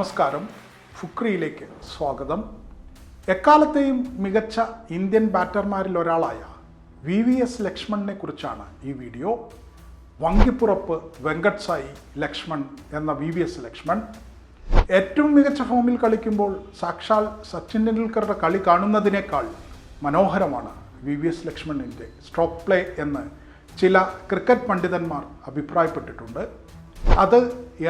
നമസ്കാരം. ഫുക്രിയിലേക്ക് സ്വാഗതം. എക്കാലത്തെയും മികച്ച ഇന്ത്യൻ ബാറ്റർമാരിൽ ഒരാളായ വി വി എസ് ലക്ഷ്മണിനെ കുറിച്ചാണ് ഈ വീഡിയോ. വങ്കിപ്പുറപ്പ് വെങ്കട്സായി ലക്ഷ്മൺ എന്ന വി വി എസ് ലക്ഷ്മൺ. ഏറ്റവും മികച്ച ഫോമിൽ കളിക്കുമ്പോൾ സാക്ഷാൽ സച്ചിൻ ടെണ്ടുൽക്കറുടെ കളി കാണുന്നതിനേക്കാൾ മനോഹരമാണ് വി വി എസ് ലക്ഷ്മണിന്റെ സ്ട്രോക്ക് പ്ലേ എന്ന് ചില ക്രിക്കറ്റ് പണ്ഡിതന്മാർ അഭിപ്രായപ്പെട്ടിട്ടുണ്ട്. അത്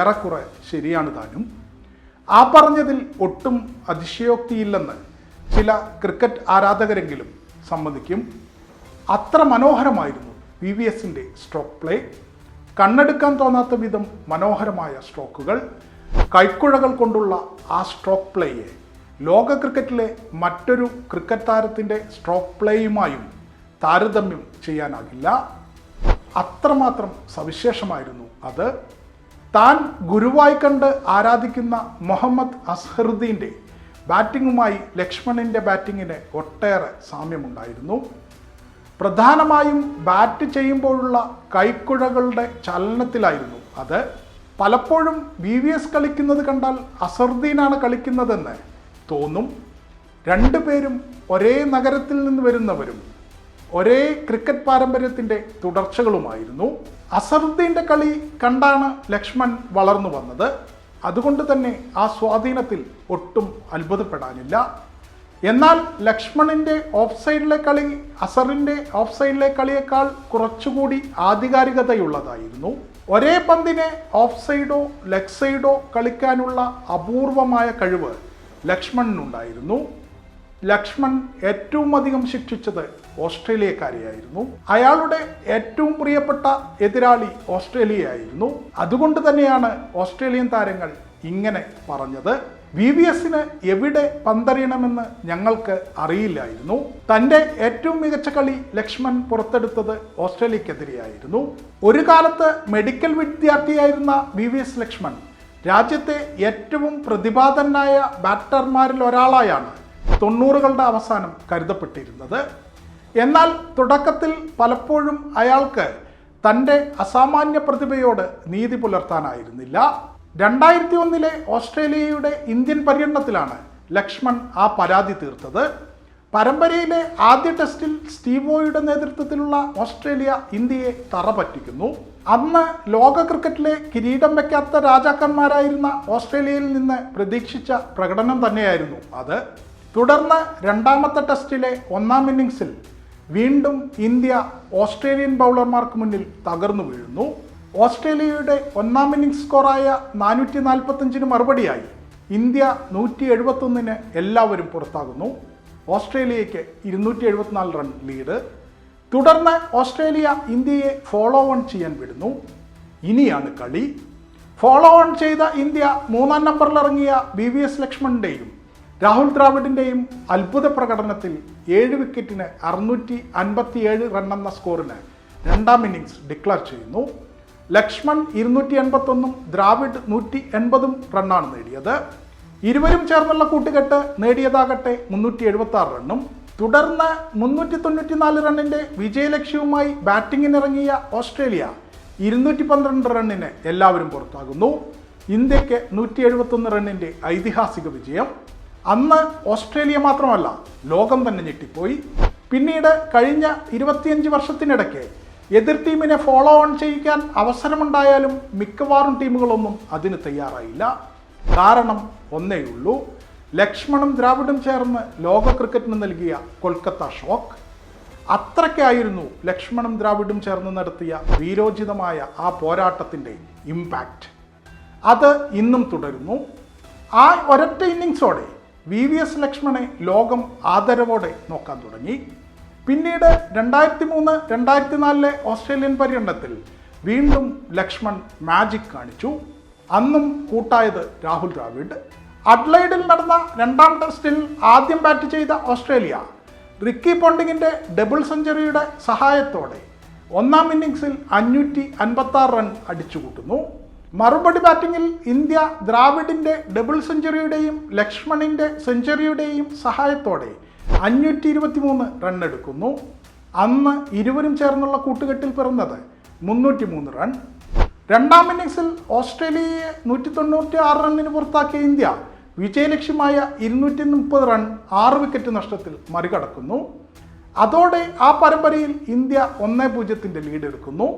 ഏറെക്കുറെ ശരിയാണ് താനും. ആ പറഞ്ഞതിൽ ഒട്ടും അതിശയോക്തിയില്ലെന്ന് ചില ക്രിക്കറ്റ് ആരാധകരെങ്കിലും സമ്മതിക്കും. അത്ര മനോഹരമായിരുന്നു വി വി എസിന്റെ സ്ട്രോക്ക് പ്ലേ. കണ്ണെടുക്കാൻ തോന്നാത്ത വിധം മനോഹരമായ സ്ട്രോക്കുകൾ. കൈക്കുഴകൾ കൊണ്ടുള്ള ആ സ്ട്രോക്ക് പ്ലേയെ ലോക ക്രിക്കറ്റിലെ മറ്റൊരു ക്രിക്കറ്റ് താരത്തിന്റെ സ്ട്രോക്ക് പ്ലേയുമായും താരതമ്യം ചെയ്യാനാകില്ല. അത്രമാത്രം സവിശേഷമായിരുന്നു അത്. താൻ ഗുരുവായി കണ്ട് ആരാധിക്കുന്ന മുഹമ്മദ് അസ്ഹറുദ്ദീന്റെ ബാറ്റിങ്ങുമായി ലക്ഷ്മണിന്റെ ബാറ്റിങ്ങിന് ഒട്ടേറെ സാമ്യമുണ്ടായിരുന്നു. പ്രധാനമായും ബാറ്റ് ചെയ്യുമ്പോഴുള്ള കൈക്കുഴകളുടെ ചലനത്തിലായിരുന്നു അത്. പലപ്പോഴും വി വി എസ് കളിക്കുന്നത് കണ്ടാൽ അസറുദ്ദീനാണ് കളിക്കുന്നതെന്ന് തോന്നും. രണ്ടുപേരും ഒരേ നഗരത്തിൽ നിന്ന് വരുന്നവരും ഒരേ ക്രിക്കറ്റ് പാരമ്പര്യത്തിന്റെ തുടർച്ചകളുമായിരുന്നു. അസറുദ്ദീന്റെ കളി കണ്ടാണ് ലക്ഷ്മൺ വളർന്നു വന്നത്. അതുകൊണ്ട് തന്നെ ആ സ്വാധീനത്തിൽ ഒട്ടും അത്ഭുതപ്പെടാനില്ല. എന്നാൽ ലക്ഷ്മണിന്റെ ഓഫ് സൈഡിലെ കളി അസറിന്റെ ഓഫ് സൈഡിലെ കളിയേക്കാൾ കുറച്ചുകൂടി ആധികാരികതയുള്ളതായിരുന്നു. ഒരേ പന്തിനെ ഓഫ് സൈഡോ ലെഗ് സൈഡോ കളിക്കാനുള്ള അപൂർവമായ കഴിവ് ലക്ഷ്മണിനുണ്ടായിരുന്നു. ലക്ഷ്മൺ ഏറ്റവും അധികം ശിക്ഷിച്ചത് ഓസ്ട്രേലിയക്കാരെയായിരുന്നു. അയാളുടെ ഏറ്റവും പ്രിയപ്പെട്ട എതിരാളി ഓസ്ട്രേലിയയായിരുന്നു. അതുകൊണ്ട് തന്നെയാണ് ഓസ്ട്രേലിയൻ താരങ്ങൾ ഇങ്ങനെ പറഞ്ഞത്. വി വി എസിന് എവിടെ പന്തറിയണമെന്ന് ഞങ്ങൾക്ക് അറിയില്ലായിരുന്നു. തന്റെ ഏറ്റവും മികച്ച കളി ലക്ഷ്മൺ പുറത്തെടുത്തത് ഓസ്ട്രേലിയക്കെതിരെയായിരുന്നു. ഒരു കാലത്ത് മെഡിക്കൽ വിദ്യാർത്ഥിയായിരുന്ന വി വി എസ് ലക്ഷ്മൺ രാജ്യത്തെ ഏറ്റവും പ്രതിഭാതനായ ബാറ്റർമാരിൽ ഒരാളായാണ് തൊണ്ണൂറുകളുടെ അവസാനം കരുതപ്പെട്ടിരുന്നത്. എന്നാൽ തുടക്കത്തിൽ പലപ്പോഴും അയാൾക്ക് തന്റെ അസാമാന്യ പ്രതിഭയോട് നീതി പുലർത്താനായിരുന്നില്ല. രണ്ടായിരത്തി ഒന്നിലെ ഓസ്ട്രേലിയയുടെ ഇന്ത്യൻ പര്യടനത്തിലാണ് ലക്ഷ്മൺ ആ പരാതി തീർത്തത്. പരമ്പരയിലെ ആദ്യ ടെസ്റ്റിൽ സ്റ്റീവോയുടെ നേതൃത്വത്തിലുള്ള ഓസ്ട്രേലിയ ഇന്ത്യയെ തറ പറ്റിക്കുന്നു അന്ന് ലോക ക്രിക്കറ്റിലെ കിരീടം വയ്ക്കാത്ത രാജാക്കന്മാരായിരുന്ന ഓസ്ട്രേലിയയിൽ നിന്ന് പ്രതീക്ഷിച്ച പ്രകടനം തന്നെയായിരുന്നു അത്. തുടർന്ന് രണ്ടാമത്തെ ടെസ്റ്റിലെ ഒന്നാം ഇന്നിങ്സിൽ വീണ്ടും ഇന്ത്യ ഓസ്ട്രേലിയൻ ബൗളർമാർക്ക് മുന്നിൽ തകർന്നു വീഴുന്നു. ഓസ്ട്രേലിയയുടെ ഒന്നാം ഇന്നിങ്സ് സ്കോറായ നാനൂറ്റി നാൽപ്പത്തഞ്ചിന് മറുപടിയായി ഇന്ത്യ നൂറ്റി എഴുപത്തൊന്നിന് എല്ലാവരും പുറത്താകുന്നു. ഓസ്ട്രേലിയയ്ക്ക് ഇരുന്നൂറ്റി എഴുപത്തിനാല് റൺ ലീഡ്. തുടർന്ന് ഓസ്ട്രേലിയ ഇന്ത്യയെ ഫോളോ ഓൺ ചെയ്യാൻ വിടുന്നു. ഇനിയാണ് കളി. ഫോളോ ഓൺ ചെയ്ത ഇന്ത്യ മൂന്നാം നമ്പറിലിറങ്ങിയ ബി വി എസ് ലക്ഷ്മണിന്റെയും രാഹുൽ ദ്രാവിഡിന്റെയും അത്ഭുത പ്രകടനത്തിൽ ഏഴ് വിക്കറ്റിന് അറുന്നൂറ്റി അൻപത്തിയേഴ് റണ്ണെന്ന സ്കോറിന് രണ്ടാം ഇന്നിങ്സ് ഡിക്ലെയർ ചെയ്യുന്നു. ലക്ഷ്മൺ ഇരുന്നൂറ്റി എൺപത്തൊന്നും ദ്രാവിഡ് നൂറ്റി എൺപതും റണ്ണാണ് നേടിയത്. ഇരുവരും ചേർന്നുള്ള കൂട്ടുകെട്ട് നേടിയതാകട്ടെ മുന്നൂറ്റി എഴുപത്തി ആറ് റണ്ണും തുടർന്ന് മുന്നൂറ്റി തൊണ്ണൂറ്റി നാല് റണ്ണിന്റെ വിജയലക്ഷ്യവുമായി ബാറ്റിങ്ങിനിറങ്ങിയ ഓസ്ട്രേലിയ ഇരുന്നൂറ്റി പന്ത്രണ്ട് റണ്ണിന് എല്ലാവരും പുറത്താകുന്നു. ഇന്ത്യയ്ക്ക് നൂറ്റി എഴുപത്തൊന്ന് റണ്ണിന്റെ ഐതിഹാസിക വിജയം. അന്ന് ഓസ്ട്രേലിയ മാത്രമല്ല ലോകം തന്നെ ഞെട്ടിപ്പോയി. പിന്നീട് കഴിഞ്ഞ ഇരുപത്തിയഞ്ച് വർഷത്തിനിടയ്ക്ക് എതിർ ടീമിനെ ഫോളോ ഓൺ ചെയ്യിക്കാൻ അവസരമുണ്ടായാലും മിക്കവാറും ടീമുകളൊന്നും അതിന് തയ്യാറായില്ല. കാരണം ഒന്നേയുള്ളൂ ലക്ഷ്മണും ദ്രാവിഡും ചേർന്ന് ലോക ക്രിക്കറ്റിന് നൽകിയ കൊൽക്കത്ത ഷോക്ക്. അത്രയ്ക്കായിരുന്നു ലക്ഷ്മണും ദ്രാവിഡും ചേർന്ന് നടത്തിയ വീരോചിതമായ ആ പോരാട്ടത്തിന്റെ ഇമ്പാക്റ്റ് അത് ഇന്നും തുടരുന്നു. ആ ഒരൊറ്റ ഇന്നിങ്സോടെ വി വി എസ് ലക്ഷ്മണെ ലോകം ആദരവോടെ നോക്കാൻ തുടങ്ങി. പിന്നീട് രണ്ടായിരത്തി മൂന്ന് രണ്ടായിരത്തി നാലിലെ ഓസ്ട്രേലിയൻ പര്യടനത്തിൽ വീണ്ടും ലക്ഷ്മൺ മാജിക് കാണിച്ചു. അന്നും കൂട്ടായത് രാഹുൽ ദ്രാവിഡ്. അഡ്ലൈഡിൽ നടന്ന രണ്ടാം ടെസ്റ്റിൽ ആദ്യം ബാറ്റ് ചെയ്ത ഓസ്ട്രേലിയ റിക്കി പോണ്ടിങ്ങിന്റെ ഡബിൾ സെഞ്ചുറിയുടെ സഹായത്തോടെ ഒന്നാം ഇന്നിങ്സിൽ അഞ്ഞൂറ്റി റൺ അടിച്ചുകൂട്ടുന്നു. മറുപടി ബാറ്റിങ്ങിൽ ഇന്ത്യ ദ്രാവിഡിന്റെ ഡബിൾ സെഞ്ചുറിയുടെയും ലക്ഷ്മണിന്റെ സെഞ്ചുറിയുടെയും സഹായത്തോടെ അഞ്ഞൂറ്റി ഇരുപത്തി മൂന്ന് റൺ എടുക്കുന്നു അന്ന് ഇരുവരും ചേർന്നുള്ള കൂട്ടുകെട്ടിൽ പിറന്നത് മുന്നൂറ്റി മൂന്ന് റൺ. രണ്ടാം ഇന്നിംഗ്സിൽ ഓസ്ട്രേലിയയെ നൂറ്റി തൊണ്ണൂറ്റി ആറ് റണ്ണിന് പുറത്താക്കിയ ഇന്ത്യ വിജയലക്ഷ്യമായ ഇരുന്നൂറ്റി മുപ്പത് റൺ ആറ് വിക്കറ്റ് നഷ്ടത്തിൽ മറികടക്കുന്നു. അതോടെ ആ പരമ്പരയിൽ ഇന്ത്യ ഒന്നേ പൂജ്യത്തിന്റെ ലീഡ് എടുക്കുന്നു.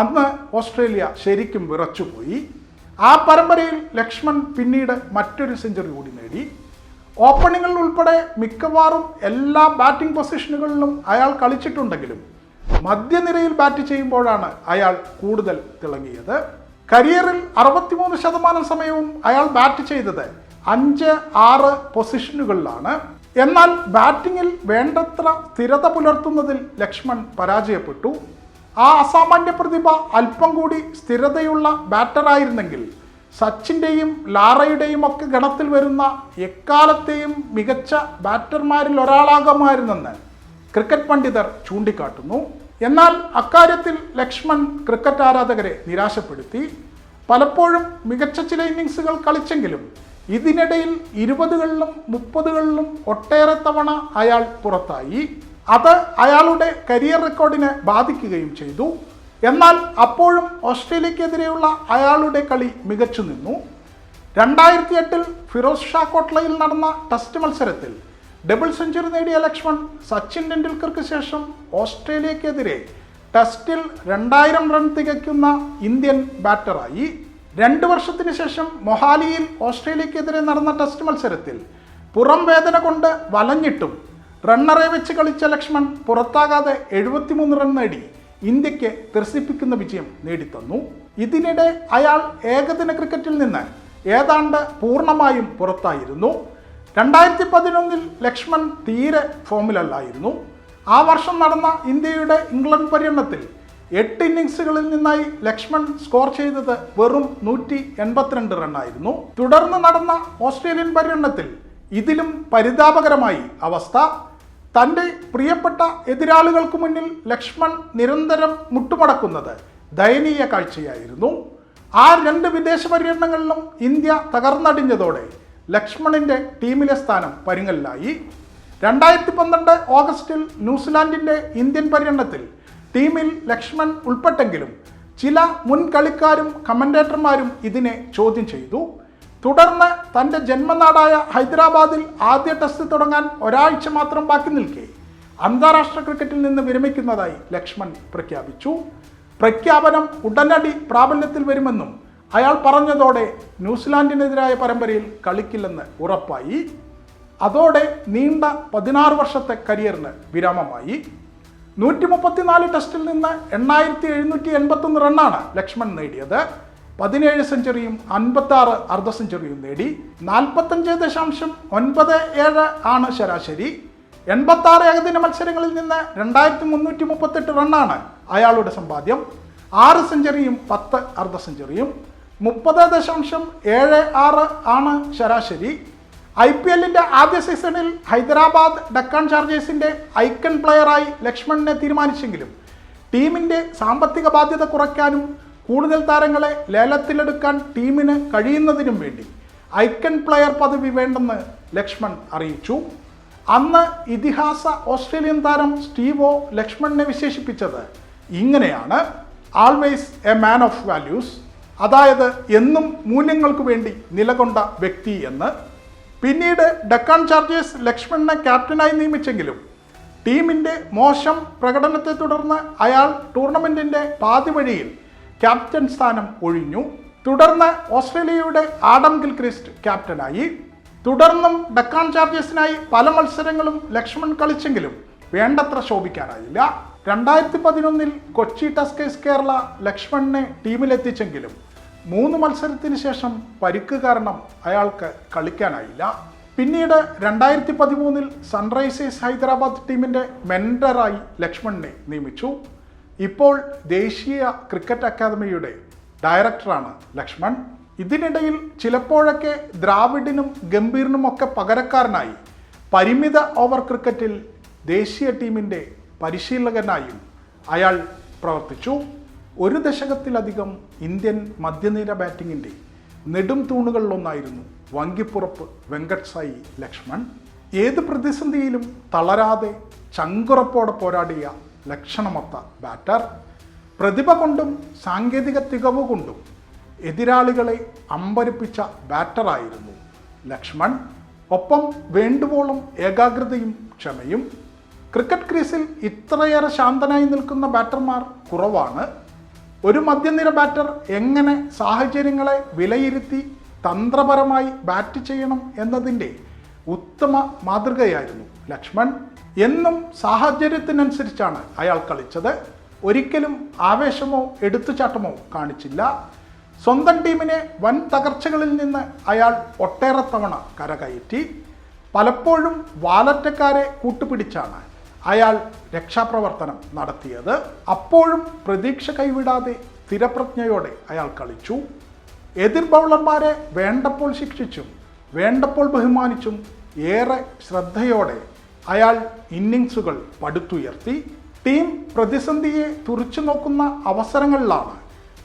അന്ന് ഓസ്ട്രേലിയ ശരിക്കും വിറച്ചുപോയി. ആ പരമ്പരയിൽ ലക്ഷ്മൺ പിന്നീട് മറ്റൊരു സെഞ്ചുറി കൂടി നേടി. ഓപ്പണിങ്ങിൽ ഉൾപ്പെടെ മിക്കവാറും എല്ലാ ബാറ്റിംഗ് പൊസിഷനുകളിലും അയാൾ കളിച്ചിട്ടുണ്ടെങ്കിലും മധ്യനിരയിൽ ബാറ്റ് ചെയ്യുമ്പോഴാണ് അയാൾ കൂടുതൽ തിളങ്ങിയത്. കരിയറിൽ അറുപത്തിമൂന്ന് ശതമാനം സമയവും അയാൾ ബാറ്റ് ചെയ്തത് അഞ്ച് ആറ് പൊസിഷനുകളിലാണ്. എന്നാൽ ബാറ്റിങ്ങിൽ വേണ്ടത്ര സ്ഥിരത പുലർത്തുന്നതിൽ ലക്ഷ്മൺ പരാജയപ്പെട്ടു. ആ അസാമാന്യ പ്രതിഭ അല്പം കൂടി സ്ഥിരതയുള്ള ബാറ്ററായിരുന്നെങ്കിൽ സച്ചിന്റെയും ലാറയുടെയും ഒക്കെ ഗണത്തിൽ വരുന്ന എക്കാലത്തെയും മികച്ച ബാറ്റർമാരിൽ ഒരാളാകുമായിരുന്നെന്ന് ക്രിക്കറ്റ് പണ്ഡിതർ ചൂണ്ടിക്കാട്ടുന്നു. എന്നാൽ അക്കാര്യത്തിൽ ലക്ഷ്മൺ ക്രിക്കറ്റ് ആരാധകരെ നിരാശപ്പെടുത്തി. പലപ്പോഴും മികച്ച ചില ഇന്നിങ്സുകൾ കളിച്ചെങ്കിലും ഇതിനിടയിൽ ഇരുപതുകളിലും മുപ്പതുകളിലും ഒട്ടേറെ തവണ അയാൾ പുറത്തായി. അത് അയാളുടെ കരിയർ റെക്കോർഡിനെ ബാധിക്കുകയും ചെയ്തു. എന്നാൽ അപ്പോഴും ഓസ്ട്രേലിയക്കെതിരെയുള്ള അയാളുടെ കളി മികച്ചു നിന്നു. രണ്ടായിരത്തി എട്ടിൽ ഫിറോസ് ഷാ കോട്ട്ലയിൽ നടന്ന ടെസ്റ്റ് മത്സരത്തിൽ ഡബിൾ സെഞ്ചുറി നേടിയ ലക്ഷ്മൺ സച്ചിൻ ടെണ്ടുൽക്കർക്ക് ശേഷം ഓസ്ട്രേലിയക്കെതിരെ ടെസ്റ്റിൽ രണ്ടായിരം റൺ തികയ്ക്കുന്ന ഇന്ത്യൻ ബാറ്ററായി. രണ്ട് വർഷത്തിന് ശേഷം മൊഹാലിയിൽ ഓസ്ട്രേലിയക്കെതിരെ നടന്ന ടെസ്റ്റ് മത്സരത്തിൽ പുറം വേദന കൊണ്ട് വലഞ്ഞിട്ടും റണ്ണറെ വെച്ച് കളിച്ച ലക്ഷ്മൺ പുറത്താകാതെ എഴുപത്തിമൂന്ന് റൺ നേടി ഇന്ത്യയ്ക്ക് ത്രസിപ്പിക്കുന്ന വിജയം നേടിത്തന്നു. ഇതിനിടെ അയാൾ ഏകദിന ക്രിക്കറ്റിൽ നിന്ന് ഏതാണ്ട് പൂർണമായും പുറത്തായിരുന്നു. രണ്ടായിരത്തി പതിനൊന്നിൽ ലക്ഷ്മൺ തീരെ ഫോമിലല്ലായിരുന്നു. ആ വർഷം നടന്ന ഇന്ത്യയുടെ ഇംഗ്ലണ്ട് പര്യടനത്തിൽ എട്ട് ഇന്നിങ്സുകളിൽ നിന്നായി ലക്ഷ്മൺ സ്കോർ ചെയ്തത് വെറും നൂറ്റി എൺപത്തിരണ്ട് റണ്ണായിരുന്നു തുടർന്ന് നടന്ന ഓസ്ട്രേലിയൻ പര്യടനത്തിൽ ഇതിലും പരിതാപകരമായി അവസ്ഥ. തന്റെ പ്രിയപ്പെട്ട എതിരാളികൾക്ക് മുന്നിൽ ലക്ഷ്മൺ നിരന്തരം മുട്ടുമടക്കുന്നത് ദയനീയ കാഴ്ചയായിരുന്നു. ആ രണ്ട് വിദേശ പര്യടനങ്ങളിലും ഇന്ത്യ തകർന്നടിഞ്ഞതോടെ ലക്ഷ്മണിന്റെ ടീമിലെ സ്ഥാനം പരുങ്ങലിലായി. രണ്ടായിരത്തി പന്ത്രണ്ട് ഓഗസ്റ്റിൽ ന്യൂസിലാൻഡിന്റെ ഇന്ത്യൻ പര്യടനത്തിൽ ടീമിൽ ലക്ഷ്മൺ ഉൾപ്പെട്ടെങ്കിലും ചില മുൻ കളിക്കാരും കമന്റേറ്റർമാരും ഇതിനെ ചോദ്യം ചെയ്തു. തുടർന്ന് തന്റെ ജന്മനാടായ ഹൈദരാബാദിൽ ആദ്യ ടെസ്റ്റ് തുടങ്ങാൻ ഒരാഴ്ച മാത്രം ബാക്കി നിൽക്കെ. അന്താരാഷ്ട്ര ക്രിക്കറ്റിൽ നിന്ന് വിരമിക്കുന്നതായി ലക്ഷ്മൺ പ്രഖ്യാപിച്ചു. പ്രഖ്യാപനം ഉടനടി പ്രാബല്യത്തിൽ വരുമെന്നും അയാൾ പറഞ്ഞതോടെ ന്യൂസിലാൻഡിനെതിരായ പരമ്പരയിൽ കളിക്കില്ലെന്ന് ഉറപ്പായി. അതോടെ നീണ്ട പതിനാറ് വർഷത്തെ കരിയറിന് വിരാമമായി. നൂറ്റി മുപ്പത്തിനാല് ടെസ്റ്റിൽ നിന്ന് എണ്ണായിരത്തി എഴുന്നൂറ്റി എൺപത്തൊന്ന് റണ്ണാണ് ലക്ഷ്മൺ നേടിയത്. പതിനേഴ് സെഞ്ചുറിയും അൻപത്തി ആറ് അർദ്ധ സെഞ്ചുറിയും നേടി നാൽപ്പത്തഞ്ച് ദശാംശം ഒൻപത് ഏഴ് ആണ് ശരാശരി. എൺപത്തി ആറ് ഏകദിന മത്സരങ്ങളിൽ നിന്ന് രണ്ടായിരത്തി മുന്നൂറ്റി മുപ്പത്തെട്ട് റണ്ണാണ് അയാളുടെ സമ്പാദ്യം. ആറ് സെഞ്ചുറിയും പത്ത് അർദ്ധ സെഞ്ചുറിയും മുപ്പത് ദശാംശം ഏഴ് ആറ് ആണ് ശരാശരി. ഐ പി എല്ലിന്റെ ആദ്യ സീസണിൽ ഹൈദരാബാദ് ഡക്കാൻ ചാർജേഴ്സിന്റെ ഐക്കൺ പ്ലെയറായി ലക്ഷ്മണനെ തീരുമാനിച്ചെങ്കിലും ടീമിന്റെ സാമ്പത്തിക ബാധ്യത കുറയ്ക്കാനും കൂടുതൽ താരങ്ങളെ ലേലത്തിലെടുക്കാൻ ടീമിന് കഴിയുന്നതിനും വേണ്ടി ഐക്കൺ പ്ലെയർ പദവി വേണ്ടെന്ന് ലക്ഷ്മൺ അറിയിച്ചു. അന്ന് ഇതിഹാസ ഓസ്ട്രേലിയൻ താരം സ്റ്റീവോ ലക്ഷ്മണിനെ വിശേഷിപ്പിച്ചത് ഇങ്ങനെയാണ്. Always a man of values അതായത് എന്നും മൂല്യങ്ങൾക്ക് വേണ്ടി നിലകൊണ്ട വ്യക്തി എന്ന്. പിന്നീട് ഡക്കാൻ ചാർജേഴ്സ് ലക്ഷ്മണിനെ ക്യാപ്റ്റനായി നിയമിച്ചെങ്കിലും ടീമിന്റെ മോശം പ്രകടനത്തെ തുടർന്ന് അയാൾ ടൂർണമെന്റിന്റെ പാതി വഴിയിൽ ക്യാപ്റ്റൻ സ്ഥാനം ഒഴിഞ്ഞു. തുടർന്ന് ഓസ്ട്രേലിയയുടെ ആഡം ഗിൽക്രിസ്റ്റ് ക്യാപ്റ്റനായി. തുടർന്നും ഡക്കാൻ ചാർജേഴ്സിനായി പല മത്സരങ്ങളും ലക്ഷ്മൺ കളിച്ചെങ്കിലും വേണ്ടത്ര ശോഭിക്കാനായില്ല. രണ്ടായിരത്തി പതിനൊന്നിൽ കൊച്ചി ടസ്കേഴ്സ് കേരള ലക്ഷ്മണിനെ ടീമിലെത്തിച്ചെങ്കിലും മൂന്ന് മത്സരത്തിന് ശേഷം പരിക്ക് കാരണം അയാൾക്ക് കളിക്കാനായില്ല. പിന്നീട് രണ്ടായിരത്തി പതിമൂന്നിൽ സൺറൈസേഴ്സ് ഹൈദരാബാദ് ടീമിന്റെ മെൻഡറായി ലക്ഷ്മണിനെ നിയമിച്ചു. ഇപ്പോൾ ദേശീയ ക്രിക്കറ്റ് അക്കാദമിയുടെ ഡയറക്ടറാണ് ലക്ഷ്മൺ. ഇതിനിടയിൽ ചിലപ്പോഴൊക്കെ ദ്രാവിഡിനും ഗംഭീറിനും ഒക്കെ പകരക്കാരനായി പരിമിത ഓവർ ക്രിക്കറ്റിൽ ദേശീയ ടീമിന്റെ പരിശീലകനായും അയാൾ പ്രവർത്തിച്ചു. ഒരു ദശകത്തിലധികം ഇന്ത്യൻ മധ്യനിര ബാറ്റിങ്ങിന്റെ നെടും തൂണുകളിലൊന്നായിരുന്നു വങ്കിപ്പുറപ്പ് വെങ്കട് സായി ലക്ഷ്മൺ. ഏത് പ്രതിസന്ധിയിലും തളരാതെ ചങ്കുറപ്പോടെ പോരാടിയ ലക്ഷണമൊത്ത ബാറ്റർ. പ്രതിഭ കൊണ്ടും സാങ്കേതിക തികവ് കൊണ്ടും എതിരാളികളെ അമ്പരിപ്പിച്ച ബാറ്ററായിരുന്നു ലക്ഷ്മൺ. ഒപ്പം വേണ്ടുവോളം ഏകാഗ്രതയും ക്ഷമയും. ക്രിക്കറ്റ് ക്രീസിൽ ഇത്രയേറെ ശാന്തനായി നിൽക്കുന്ന ബാറ്റർമാർ കുറവാണ്. ഒരു മധ്യനിര ബാറ്റർ എങ്ങനെ സാഹചര്യങ്ങളെ വിലയിരുത്തി തന്ത്രപരമായി ബാറ്റ് ചെയ്യണം എന്നതിന്റെ ഉത്തമ മാതൃകയായിരുന്നു ലക്ഷ്മൺ. എന്നും സാഹചര്യത്തിനനുസരിച്ചാണ് അയാൾ കളിച്ചത്. ഒരിക്കലും ആവേശമോ എടുത്തുചാട്ടമോ കാണിച്ചില്ല. സ്വന്തം ടീമിനെ വൻ തകർച്ചകളിൽ നിന്ന് അയാൾ ഒട്ടേറെ തവണ കരകയറ്റി. പലപ്പോഴും വാലറ്റക്കാരെ കൂട്ടുപിടിച്ചാണ് അയാൾ രക്ഷാപ്രവർത്തനം നടത്തിയത്. അപ്പോഴും പ്രതീക്ഷ കൈവിടാതെ സ്ഥിരപ്രജ്ഞയോടെ അയാൾ കളിച്ചു. എതിർ ബൗളർമാരെ വേണ്ടപ്പോൾ ശിക്ഷിച്ചും വേണ്ടപ്പോൾ ബഹുമാനിച്ചും ഏറെ ശ്രദ്ധയോടെ അയാൾ ഇന്നിങ്സുകൾ പടുത്തുയർത്തി ടീം പ്രതിസന്ധിയെ തുറച്ചു നോക്കുന്ന അവസരങ്ങളിലാണ്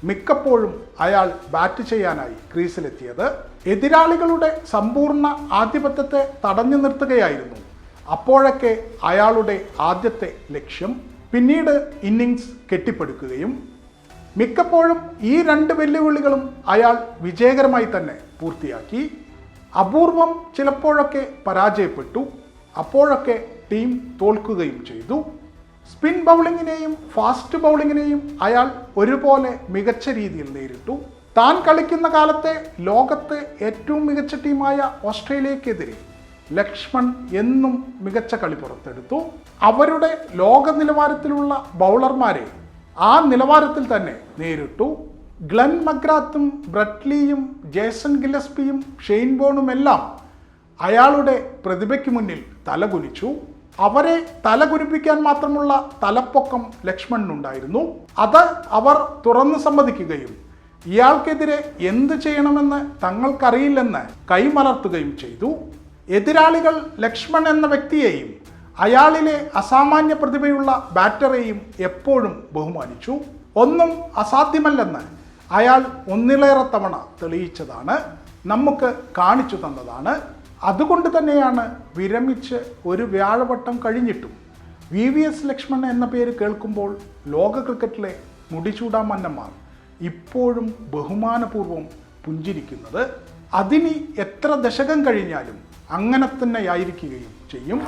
മിക്കപ്പോഴും അയാൾ ബാറ്റ് ചെയ്യാനായി ക്രീസിലെത്തിയത്. എതിരാളികളുടെ സമ്പൂർണ ആധിപത്യത്തെ തടഞ്ഞു നിർത്തുകയായിരുന്നു. അപ്പോഴൊക്കെ അയാളുടെ ആദ്യത്തെ ലക്ഷ്യം പിന്നീട് ഇന്നിങ്സ് കെട്ടിപ്പടുക്കുകയും മിക്കപ്പോഴും ഈ രണ്ട് വെല്ലുവിളികളും അയാൾ വിജയകരമായി തന്നെ പൂർത്തിയാക്കി. അപൂർവം ചിലപ്പോഴൊക്കെ പരാജയപ്പെട്ടു. അപ്പോഴൊക്കെ ടീം തോൽക്കുകയും ചെയ്തു. സ്പിൻ ബൗളിങ്ങിനെയും ഫാസ്റ്റ് ബൗളിങ്ങിനെയും അയാൾ ഒരുപോലെ മികച്ച രീതിയിൽ നേരിട്ടു. താൻ കളിക്കുന്ന കാലത്തെ ലോകത്തെ ഏറ്റവും മികച്ച ടീമായ ഓസ്ട്രേലിയക്കെതിരെ ലക്ഷ്മൺ എന്നും മികച്ച കളി പുറത്തെടുത്തു. അവരുടെ ലോക നിലവാരത്തിലുള്ള ബൗളർമാരെ ആ നിലവാരത്തിൽ തന്നെ നേരിട്ടു. ഗ്ലൻ മഗ്രാത്തും ബ്രട്ട്ലിയും ജേസൺ ഗില്ലസ്പിയും ഷെയ്ൻ ബോണുമെല്ലാം അയാളുടെ പ്രതിഭയ്ക്ക് മുന്നിൽ തലകുനിച്ചു. അവരെ തലകുനിപ്പിക്കാൻ മാത്രമുള്ള തലപ്പൊക്കം ലക്ഷ്മണനുണ്ടായിരുന്നു. അത് അവർ തുറന്നു സമ്മതിക്കുകയും ഇയാൾക്കെതിരെ എന്ത് ചെയ്യണമെന്ന് തങ്ങൾക്കറിയില്ലെന്ന് കൈമലർത്തുകയും ചെയ്തു. എതിരാളികൾ ലക്ഷ്മൺ എന്ന വ്യക്തിയെയും അയാളിലെ അസാമാന്യ പ്രതിഭയുള്ള ബാറ്ററിയെയും എപ്പോഴും ബഹുമാനിച്ചു. ഒന്നും അസാധ്യമല്ലെന്ന് അയാൾ ഒന്നിലേറെ തവണ തെളിയിച്ചതാണ്. നമുക്ക് കാണിച്ചു തന്നതാണ്. അതുകൊണ്ട് തന്നെയാണ് വിരമിച്ച് ഒരു വ്യാഴവട്ടം കഴിഞ്ഞിട്ടും വി വി എസ് ലക്ഷ്മൺ എന്ന പേര് കേൾക്കുമ്പോൾ ലോക ക്രിക്കറ്റിലെ മുടിച്ചൂടാ മന്നന്മാർ ഇപ്പോഴും ബഹുമാനപൂർവം പുഞ്ചിരിക്കുന്നത്. അതിനി എത്ര ദശകം കഴിഞ്ഞാലും അങ്ങനെ തന്നെയായിരിക്കുകയും ചെയ്യും.